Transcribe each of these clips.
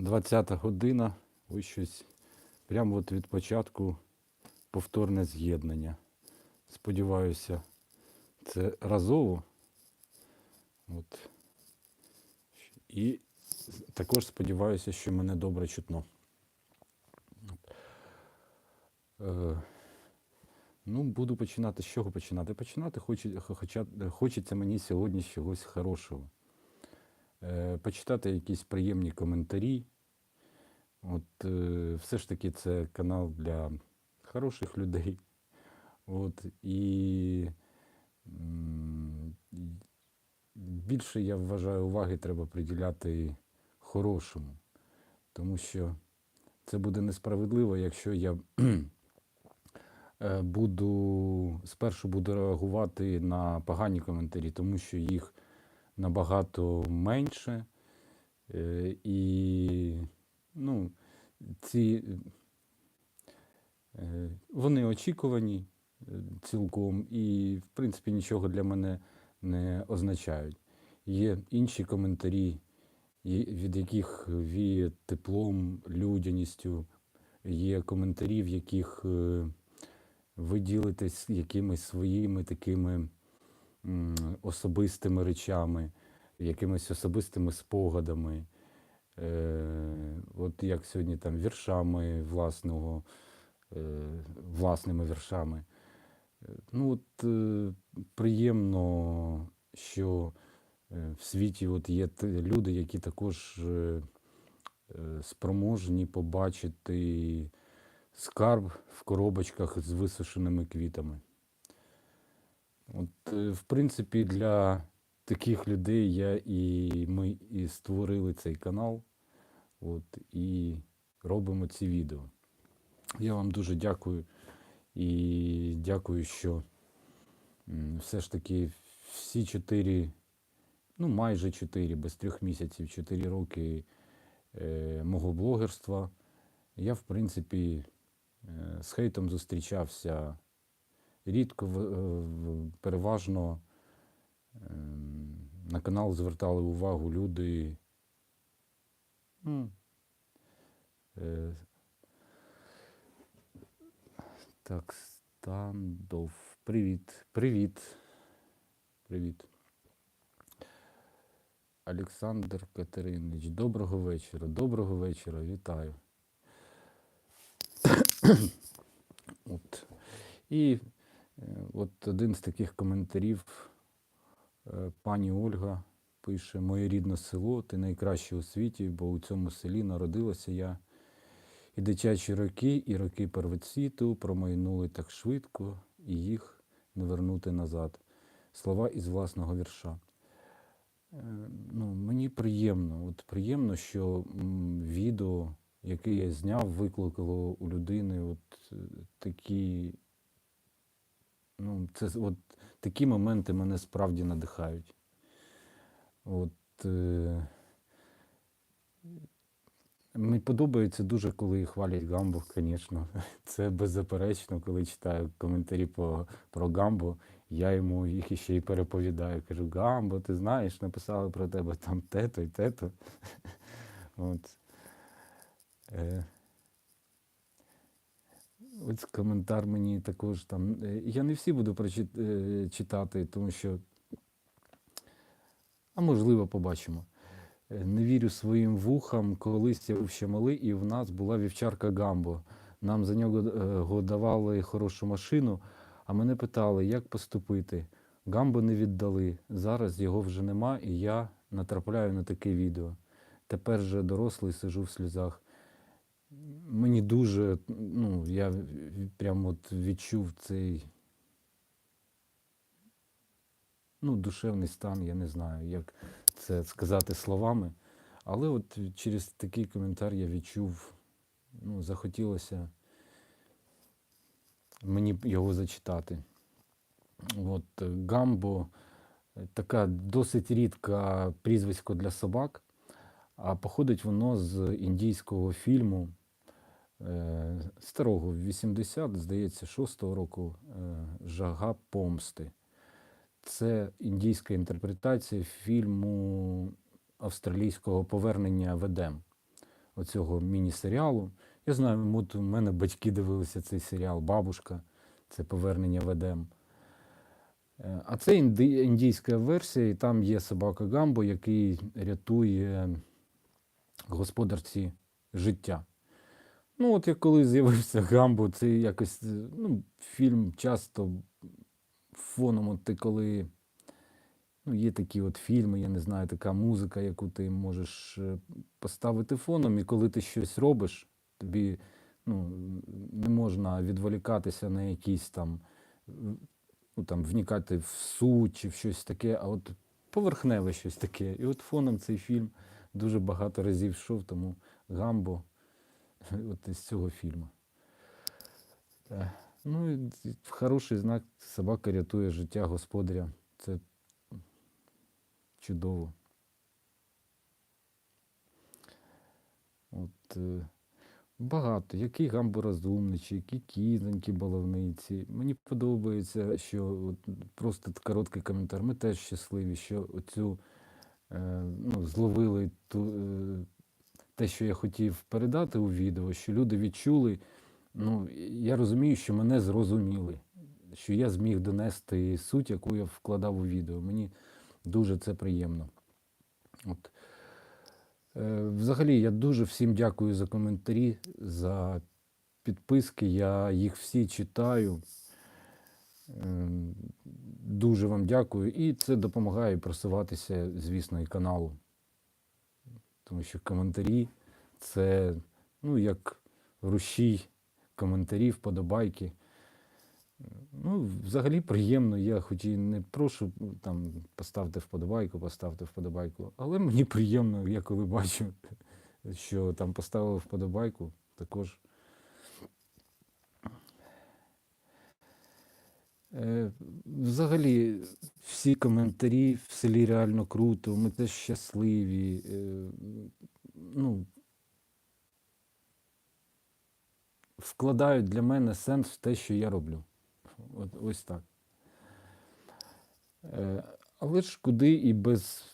20 година. Ось щось. Прямо от від початку повторне з'єднання. Сподіваюся, це разово. От. І також сподіваюся, що мене добре чутно. Е, ну, буду починати. З чого починати? Починати хочеться мені сьогодні чогось хорошого. Е, почитати якісь приємні коментарі. От, е, все ж таки це канал для хороших людей. От, і більше, я вважаю, уваги треба приділяти хорошому. Тому що це буде несправедливо, якщо я е, буду спершу буду реагувати на погані коментарі, тому що їх набагато менше. Е, І ну, ці е, вони очікувані е, цілком і, в принципі, нічого для мене не означають. Є інші коментарі, від яких віє теплом, людяністю. Є коментарі, в яких ви ділитесь якимись своїми такими особистими речами, якимись особистими спогадами. Е, от як сьогодні там віршами власного, е, власними віршами. Е, Ну от приємно, що в світі от є люди, які також спроможні побачити скарб в коробочках з висушеними квітами. От, е, в принципі, для таких людей я і ми і створили цей канал. От, і робимо ці відео. Я вам дуже дякую і дякую, що все ж таки всі чотири, ну майже чотири, без трьох місяців, чотири роки е, мого блогерства. Я, в принципі, е, з хейтом зустрічався рідко, е, переважно ем, на канал звертали увагу люди. Е, так, стандов. Привіт. Привіт. Привіт. Олександр Катеринович, доброго вечора. Доброго вечора, вітаю. От. І от один з таких коментарів е, пані Ольга пише: Моє рідне село, ти найкраще у світі, бо у цьому селі народилася я. І дитячі роки, і роки первоцвіту промайнули так швидко, і їх не вернути назад. Слова із власного вірша. Е, Ну, мені приємно, от приємно, що відео, яке я зняв, викликало у людини от е, такі. Ну, це от такі моменти мене справді надихають. От, е, Мені подобається дуже, коли хвалять Гамбу, звісно. Це беззаперечно, коли читаю коментарі по, про Гамбу, я йому їх іще й переповідаю. Кажу, Гамбо, ти знаєш, написали про тебе там те-то і те-то. От. Е, Ось коментар мені також там. е, Я не всі буду е, читати, тому що. А можливо, побачимо. Е, Не вірю своїм вухам, колись я був ще малий, і в нас була вівчарка Гамбо. Нам за нього давали хорошу машину, а мене питали, як поступити. Гамбо не віддали. Зараз його вже нема, і я натрапляю на таке відео. Тепер же дорослий сижу в сльозах. Мені дуже, ну, я прямо от відчув цей ну, душевний стан, я не знаю, як це сказати словами. Але от через такий коментар я відчув, ну, захотілося мені його зачитати. От е, Гамбо е, така досить рідка прізвисько для собак, а походить воно з індійського фільму старого 80, здається, 6-го року е, Жага помсти. Це індійська інтерпретація фільму австралійського повернення в Едем. оцього міні-серіалу. Я знаю, от у мене батьки дивилися цей серіал Бабушка, це повернення в Едем. Е, А це індійська версія, і там є собака Гамбо, який рятує господарці життя. Ну, от як коли з'явився Гамбо, це якось ну, фільм часто фоном, от ти коли. Ну, є такі от фільми, я не знаю, така музика, яку ти можеш е, поставити фоном, і коли ти щось робиш, тобі ну, не можна відволікатися на якісь там, ну, там, вникати в суть чи в щось таке, а от поверхневе щось таке. І от фоном цей фільм дуже багато разів йшов, тому Гамбо от із цього фільму. Е, Ну, хороший знак, собака рятує життя господаря. Це чудово. От, е, багато. Який розумничий, які кізонькі баловниці. Мені подобається, що от, просто короткий коментар. Ми теж щасливі, що оцю е, ну, зловили ту, е, те, що я хотів передати у відео, що люди відчули. Ну, я розумію, що мене зрозуміли, що я зміг донести суть, яку я вкладав у відео. Мені дуже це приємно. От. Е, Взагалі, я дуже всім дякую за коментарі, за підписки. Я їх всі читаю. Ем, Дуже вам дякую. І це допомагає просуватися, звісно, і каналу. Тому що коментарі це ну, як рушій коментарі, вподобайки. Ну, взагалі приємно. Я хоч і не прошу там поставте вподобайку, поставте вподобайку. Але мені приємно, я коли бачу, що там поставили вподобайку, також. Взагалі, всі коментарі в селі реально круто, ми теж щасливі. Е, Ну, вкладають для мене сенс в те, що я роблю. От, ось так. Е, Але ж куди і без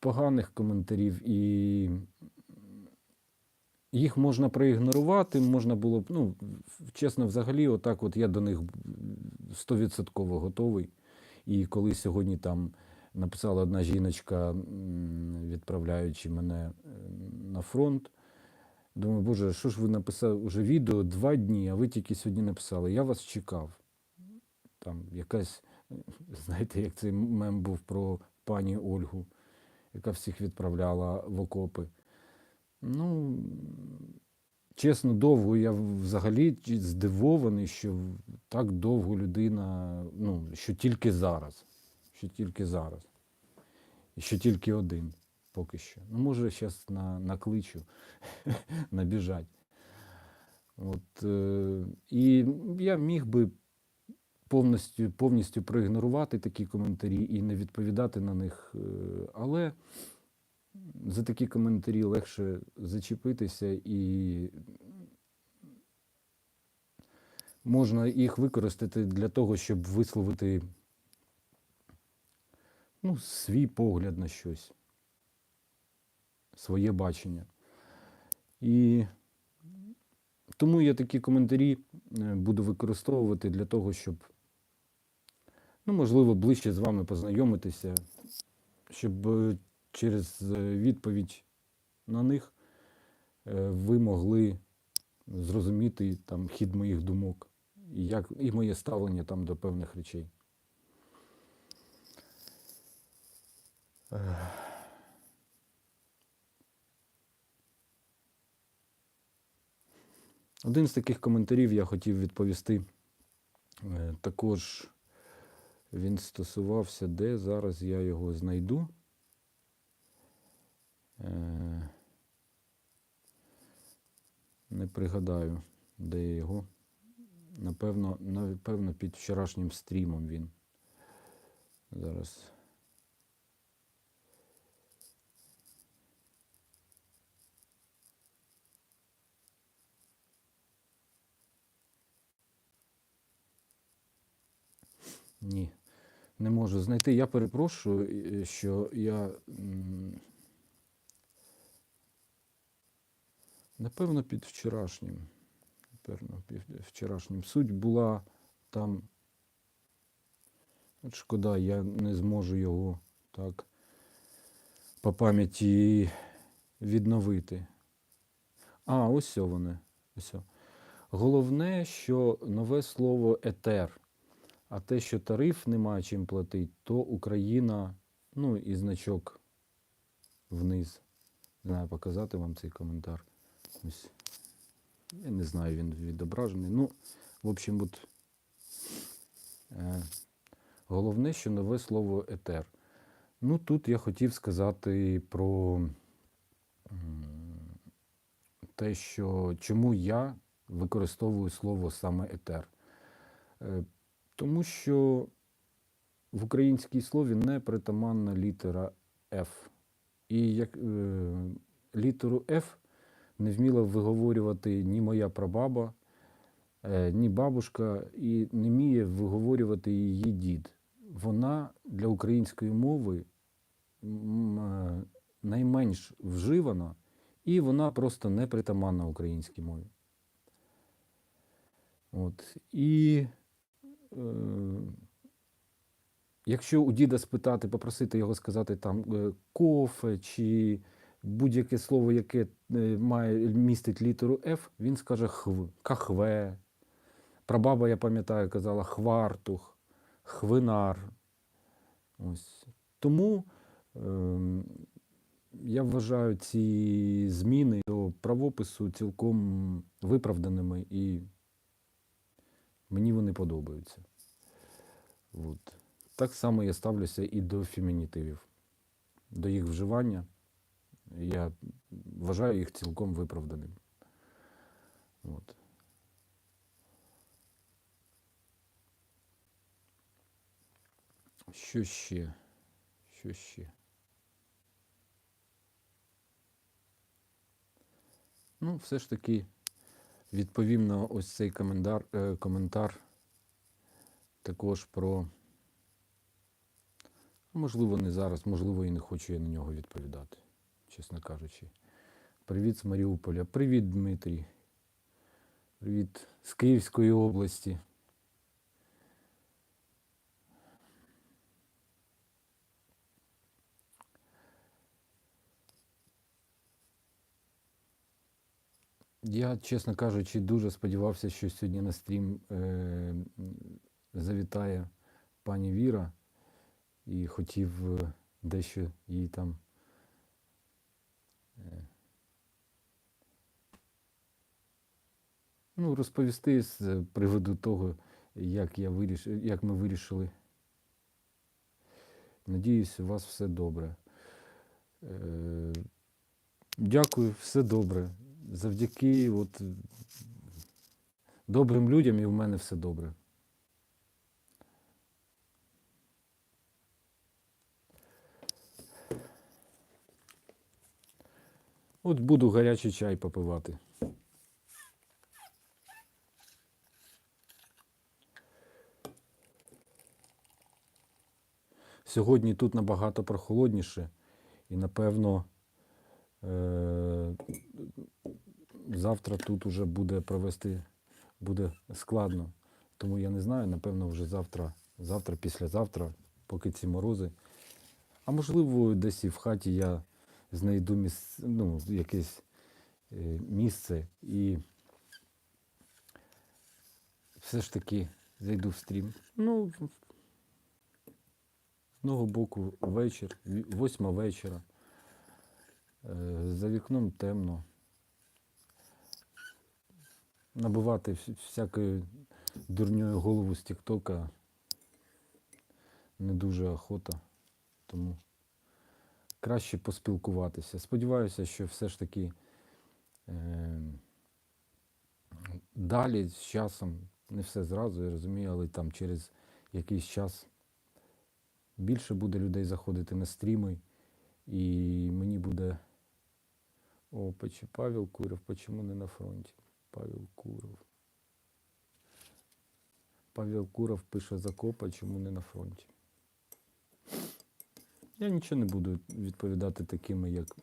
поганих коментарів, і їх можна проігнорувати, можна було б, ну, чесно, взагалі, отак от я до них стовідсотково готовий. І коли сьогодні там написала одна жіночка, відправляючи мене е, на фронт, Думаю, боже, що ж ви написали уже відео два дні, а ви тільки сьогодні написали. Я вас чекав. Там якась, знаєте, як цей мем був про пані Ольгу, яка всіх відправляла в окопи. Ну, чесно, довго я взагалі здивований, що так довго людина, ну, що тільки зараз. Що тільки зараз. І що тільки один поки що. Ну, може, зараз на, накличу, набіжать. От, е, і я міг би повністю, повністю проігнорувати такі коментарі і не відповідати на них. е, Але за такі коментарі легше зачепитися і можна їх використати для того, щоб висловити ну, свій погляд на щось, своє бачення. І тому я такі коментарі е, буду використовувати для того, щоб, ну, можливо, ближче з вами познайомитися, щоб е, через е, відповідь на них е, ви могли зрозуміти там хід моїх думок і, як, і моє ставлення там до певних речей. Один з таких коментарів я хотів відповісти. Е, Також він стосувався, де зараз я його знайду. Е, Не пригадаю, де я його. Напевно, напевно, під вчорашнім стрімом він. Зараз. Ні, не можу знайти. Я перепрошую, е, що я. Напевно, під вчорашнім. Напевно, під вчорашнім. Суть була там. От шкода, я не зможу його так по пам'яті відновити. А, ось о вони. Ось. Головне, що нове слово етер. А те, що тариф немає чим платити, то Україна, ну і значок вниз. Не знаю, показати вам цей коментар. Ось. Я не знаю, він відображений. Ну, в общем, от, е, головне, що нове слово етер. Ну, тут я хотів сказати про те, що чому я використовую слово саме етер. Е, Тому що в українській слові не притаманна літера F. І як е, літеру F не вміла виговорювати ні моя прабаба, е, ні бабушка, і не вміє виговорювати її дід. Вона для української мови е, найменш вживана, і вона просто не притаманна українській мові. От. І е, якщо у діда спитати, попросити його сказати там е, кофе чи будь-яке слово, яке е, має містить літеру Ф, він скаже хв, кахве. Прабаба, я пам'ятаю, казала хвартух, хвинар. Ось. Тому ем, я вважаю ці зміни до правопису цілком виправданими і мені вони подобаються. От. Так само я ставлюся і до фемінітивів, до їх вживання. Я вважаю їх цілком виправданим. От. Що ще? Що ще? Ну, все ж таки відповім на ось цей коментар, е, коментар також про. Можливо, не зараз, можливо, і не хочу я на нього відповідати, чесно кажучи. Привіт з Маріуполя. Привіт, Дмитрій. Привіт з Київської області. Я, чесно кажучи, дуже сподівався, що сьогодні на стрім е, завітає пані Віра і хотів е, дещо їй там. Ну, розповісти з приводу того, як, я виріш... як ми вирішили. Надіюсь, у вас все добре. Е, Дякую, все добре. Завдяки от, добрим людям і в мене все добре. От буду гарячий чай попивати. Сьогодні тут набагато прохолодніше і, напевно, е- завтра тут уже буде провести буде складно. Тому я не знаю, напевно, вже завтра, завтра, післязавтра, поки ці морози. А можливо, десь і в хаті я знайду міс... ну, якесь е, місце і все ж таки зайду в стрім. Ну, з одного боку вечір, восьма вечора. Е, За вікном темно. Набивати всякою дурньою голову з Тіктока не дуже охота. Тому краще поспілкуватися. Сподіваюся, що все ж таки е, далі з часом, не все зразу, я розумію, але там через якийсь час більше буде людей заходити на стріми, і мені буде. О, Павел Куров, почему не на фронті? Павел Куров. Павел Куров пише Закопа, чому не на фронті. Я нічого не буду відповідати такими, як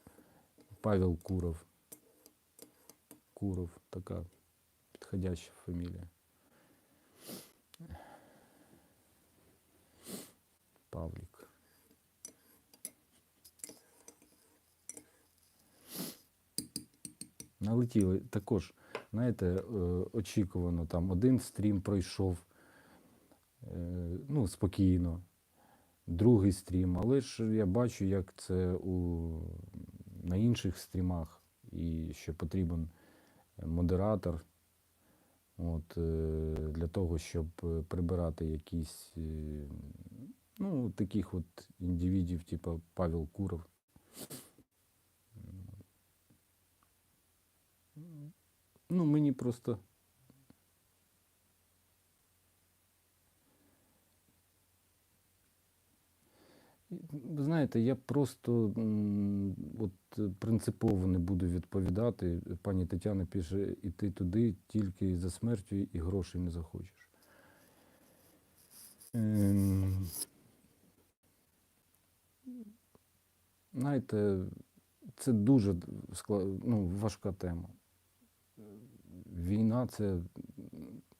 Павел Куров. Куров, така підходяща фамілія. Павлік. Налетіли також, знаєте, е, очікувано там один стрім пройшов е, ну, спокійно, другий стрім, але ж я бачу, як це у, на інших стрімах, і що потрібен модератор от, е, для того, щоб е, прибирати якісь е, ну, таких от індивідів, типу Павел Куров. Ну, мені просто. Ви знаєте, я просто от, е, принципово не буду відповідати. Пані Тетяна пише, іти туди тільки за смертю і грошей не захочеш. Ем, знаєте, це дуже скла- ну, важка тема. Війна це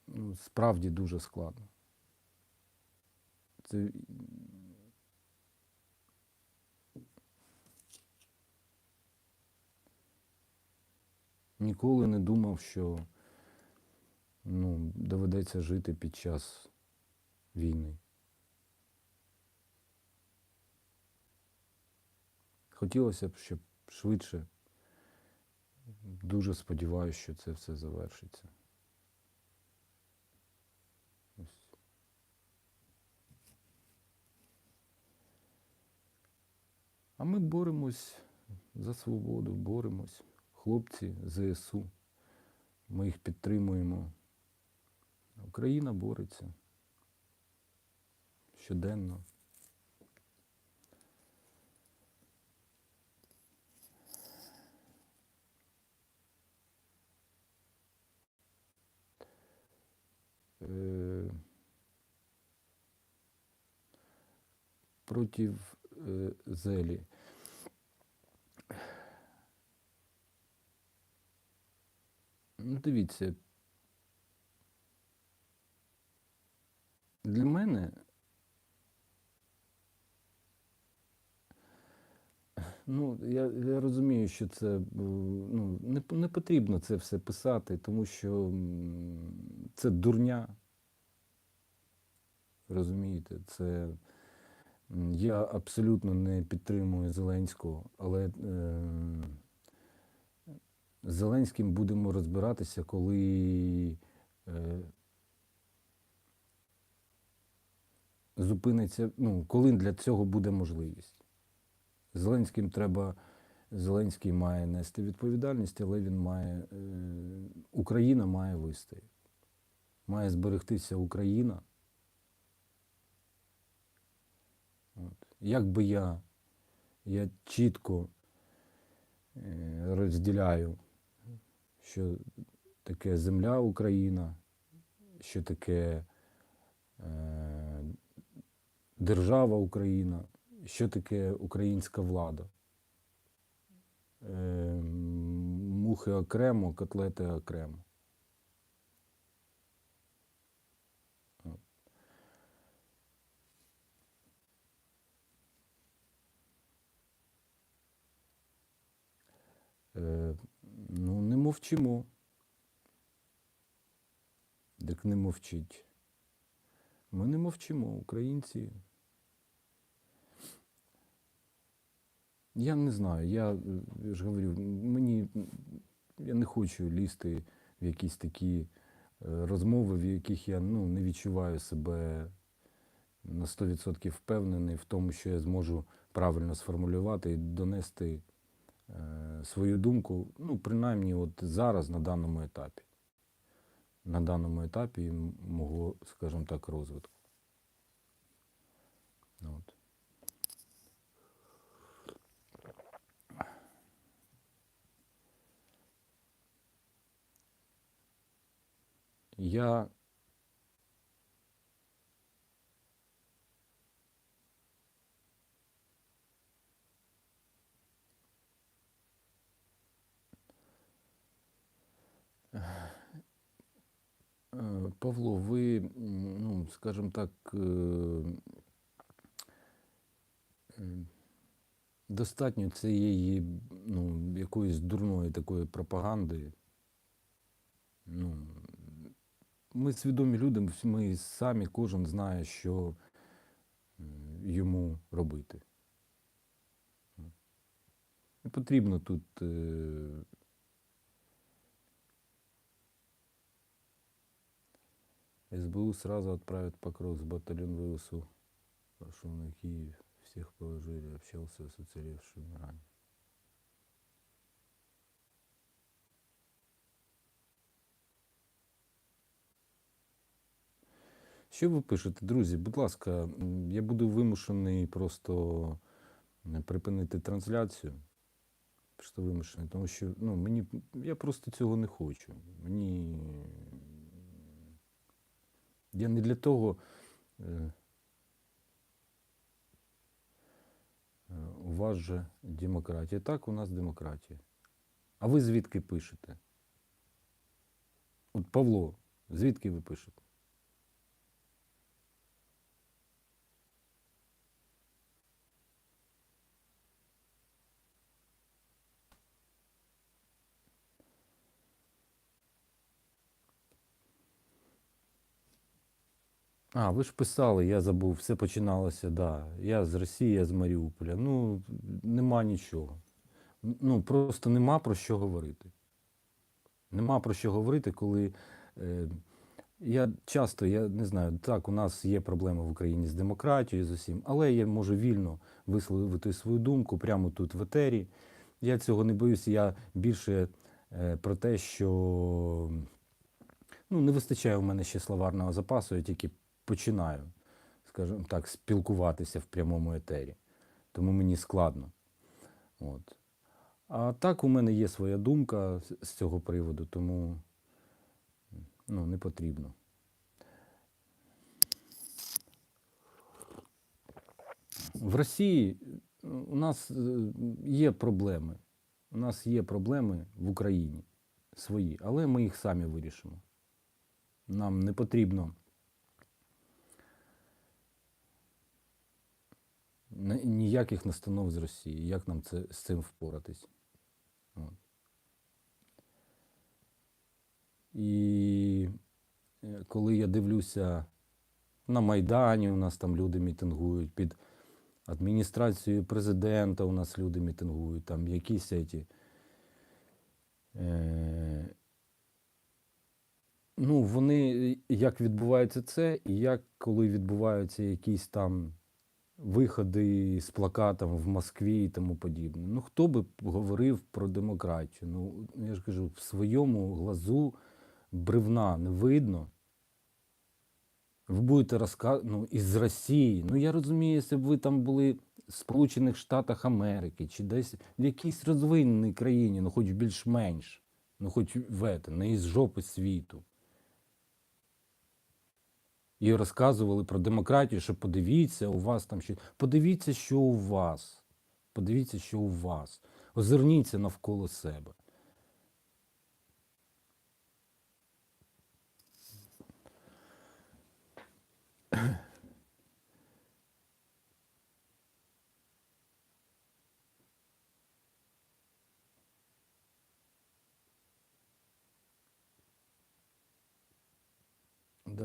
ну, справді дуже складно. Це ніколи не думав, що ну, доведеться жити під час війни. Хотілося б, щоб швидше. Дуже сподіваюся, що це все завершиться. А ми боремось за свободу, боремось. Хлопці ЗСУ. Ми їх підтримуємо. Україна бореться щоденно. Е, Против е, Зелі. Дивіться. Для мене. Ну, я, я розумію, що це е, ну, не, не потрібно це все писати, тому що це дурня. Розумієте, це я абсолютно не підтримую Зеленського, але е, з Зеленським будемо розбиратися, коли е, зупиниться, ну, коли для цього буде можливість. Зеленським треба, Зеленський має нести відповідальність, але він має, е, Україна має вистояти. Має зберегтися Україна. От. Як би я, я чітко е, розділяю, що таке земля Україна, що таке е, держава Україна, що таке українська влада. Е, мухи окремо, котлети окремо. Е, ну, мовчимо. Так не мовчіть. Ми не мовчимо, українці. Я не знаю, я, я ж говорю, мені я не хочу лізти в якісь такі е, розмови, в яких я ну, не відчуваю себе на 100% впевнений в тому, що я зможу правильно сформулювати і донести свою думку, ну, принаймні, от зараз, на даному етапі. На даному етапі мого, скажімо так, розвитку. От. Я Павло, ви, ну, скажімо так, е, е, достатньо цієї ну, якоїсь дурної такої пропаганди. Ну, ми свідомі люди, ми самі кожен знає, що е, йому робити. Не потрібно тут. СБУ сразу отправит Покровск батальон ВСУ. Пошел на Киев. Всех положили, общался с уцелевшими ранее. Що ви пишете, друзі? Будь ласка, я буду вимушений просто припинити трансляцію. Просто вимушений, тому що ну, мені, я просто цього не хочу. Мені. Я не для того. е, е, У вас же демократія. Так, у нас демократія. А ви звідки пишете? От Павло, звідки ви пишете? А, ви ж писали, я забув, все починалося, да. Я з Росії, я з Маріуполя. Ну, нема нічого. Ну, просто нема про що говорити. Нема про що говорити, коли. Е, я часто, я не знаю, так, у нас є проблеми в Україні з демократією, з усім, але я можу вільно висловити свою думку прямо тут в етері. Я цього не боюся, я більше е, про те, що ну, не вистачає у мене ще словарного запасу, я тільки починаю, скажімо так, спілкуватися в прямому етері. Тому мені складно. От. А так у мене є своя думка з- цього приводу, тому ну, не потрібно. В Росії е, у нас е, є проблеми. У нас є проблеми в Україні свої, але ми їх самі вирішимо. Нам не потрібно ніяких настанов з Росії. Як нам це, з цим впоратись? От. І е, коли я дивлюся на Майдані, у нас там люди мітингують, під адміністрацією президента у нас люди мітингують, там якісь еті. Е, ну, вони, як відбувається це, і як коли відбуваються якісь там виходи з плакатом в Москві і тому подібне. Ну, хто би говорив про демократію? Ну, я ж кажу, в своєму глазу бревна не видно. Ви будете розказувати ну, із Росії. Ну я розумію, якщо б ви там були в Сполучених Штатах Америки чи десь в якійсь розвиненій країні, ну хоч більш-менш, ну хоч в не із жопи світу. І розказували про демократію, що подивіться, у вас там що. Подивіться, що у вас. Подивіться, що у вас. Озирніться навколо себе.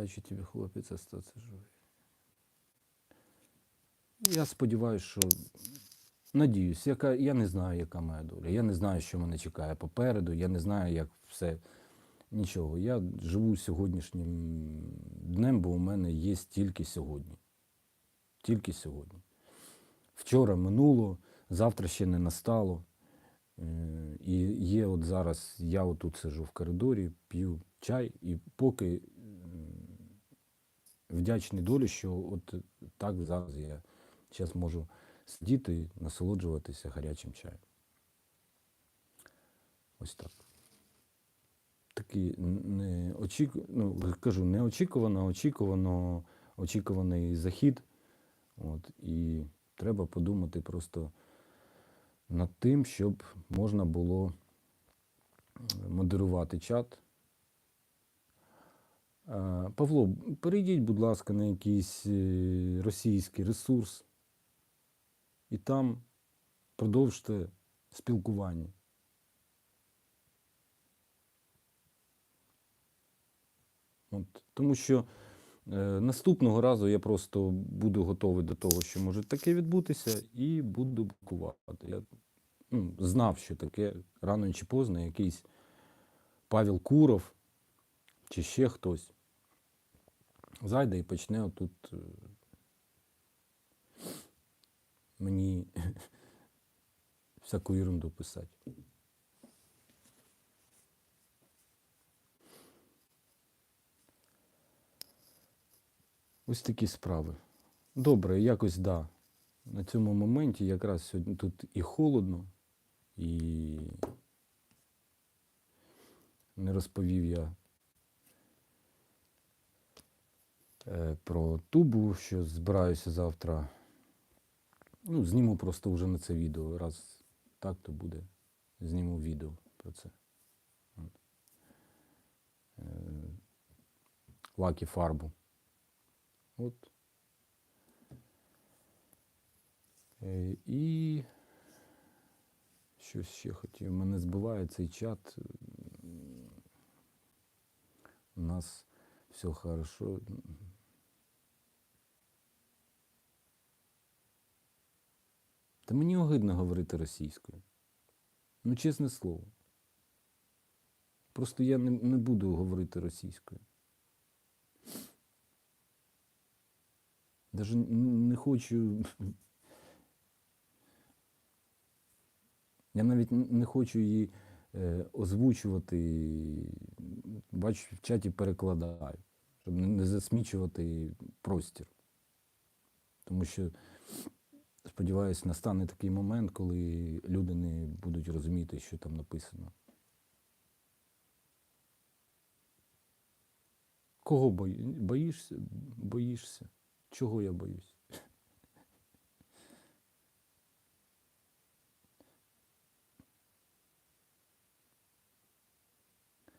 Удачі тобі, хлопець, остатися живий. Я сподіваюся, що надіюсь, яка, я не знаю, яка моя доля. Я не знаю, що мене чекає попереду, я не знаю, як все. Нічого. Я живу сьогоднішнім днем, бо у мене є тільки сьогодні. Тільки сьогодні. Вчора минуло, завтра ще не настало. Е, І є от зараз, я отут сижу в коридорі, п'ю чай, і поки вдячний долі, що от так зараз я зараз можу сидіти і насолоджуватися гарячим чаєм. Ось так. Такий не очік... ну, кажу, неочікувано, очікувано, очікуваний захід. От, і треба подумати просто над тим, щоб можна було е, модерувати чат. Павло, перейдіть, будь ласка, на якийсь е, російський ресурс і там продовжте спілкування. От, тому що е, наступного разу я просто буду готовий до того, що може таке відбутися, і буду блокувати. Я ну, знав, що таке рано чи поздно якийсь Павел Куров чи ще хтось зайде і почне отут е, мені всяку ерунду писати. Ось такі справи. Добре, якось да. На цьому моменті якраз сьогодні тут і холодно, і не розповів я е, про тубу, що збираюся завтра. Ну, зніму просто вже на це відео. Раз так, то буде. Зніму відео про це. Е, Лаки фарбу. От. Е, І щось ще хотів. Мене збиває цей чат. У нас все хорошо. Та мені огидно говорити російською. Ну, чесне слово. Просто я не, не буду говорити російською. Даже не хочу. Я навіть не хочу її е, озвучувати. Бачу, в чаті перекладаю, щоб не- засмічувати простір. Тому що, сподіваюся, настане такий момент, коли люди не будуть розуміти, що там написано. Кого бої... боїшся? Боїшся? Чого я боюсь?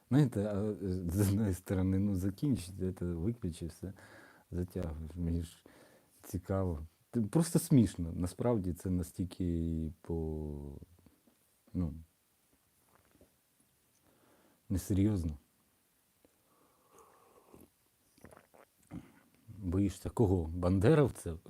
Знаєте, а з одної сторони, ну закінчити, це виключи все, затягуєш. Мені ж цікаво. Просто смішно. Насправді це настільки по. Ну. Несерйозно. Боїшся кого? Бандеровців?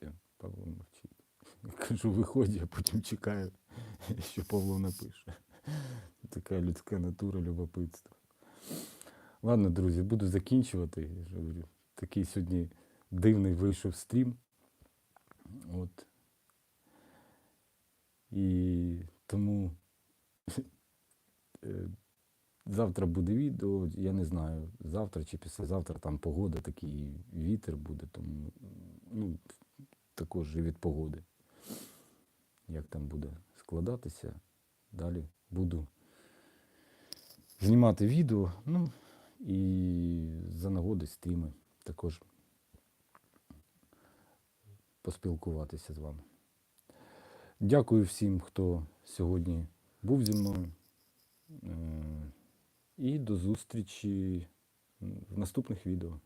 Це Павло мовчить. Я кажу, виходь, а потім чекаю, що Павло напише. Така людська натура, любопитство. Ладно, друзі, буду закінчувати. Такий сьогодні дивний вийшов стрім. От. І тому е, завтра буде відео, я не знаю, завтра чи післязавтра там погода, такий вітер буде, тому ну, також і від погоди. Як там буде складатися, далі буду знімати відео, ну і за нагоди стріми також поспілкуватися з вами. Дякую всім, хто сьогодні був зі мною. Е, І до зустрічі в наступних відео.